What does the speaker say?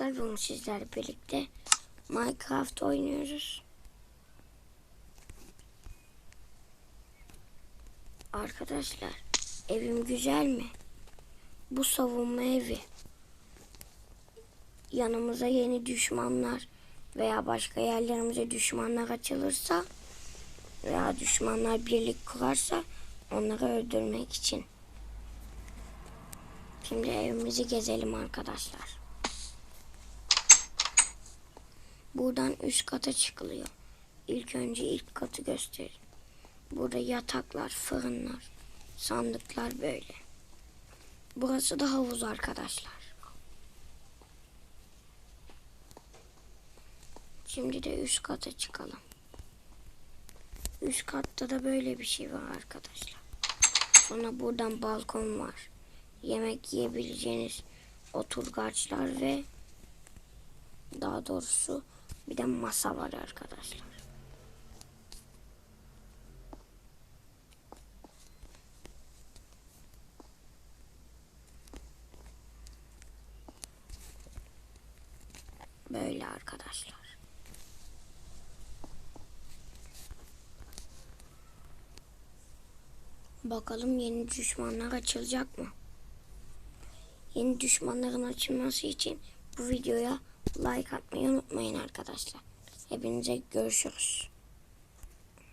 Bugün sizlerle birlikte Minecraft oynuyoruz. Arkadaşlar evim güzel mi? Bu savunma evi. Yanımıza yeni düşmanlar veya başka yerlerimize düşmanlar açılırsa veya düşmanlar birlik kurarsa onları öldürmek için. Şimdi evimizi gezelim arkadaşlar. Buradan üst kata çıkılıyor. İlk önce ilk katı gösterin. Burada yataklar, fırınlar, sandıklar böyle. Burası da havuz arkadaşlar. Şimdi de üst kata çıkalım. Üst katta da böyle bir şey var arkadaşlar. Sonra buradan balkon var. Yemek yiyebileceğiniz oturgaçlar ve daha doğrusu bir de masa var arkadaşlar. Böyle arkadaşlar. Bakalım yeni düşmanlar açılacak mı? Yeni düşmanların açılması için bu videoya like atmayı unutmayın arkadaşlar. Hepinize görüşürüz.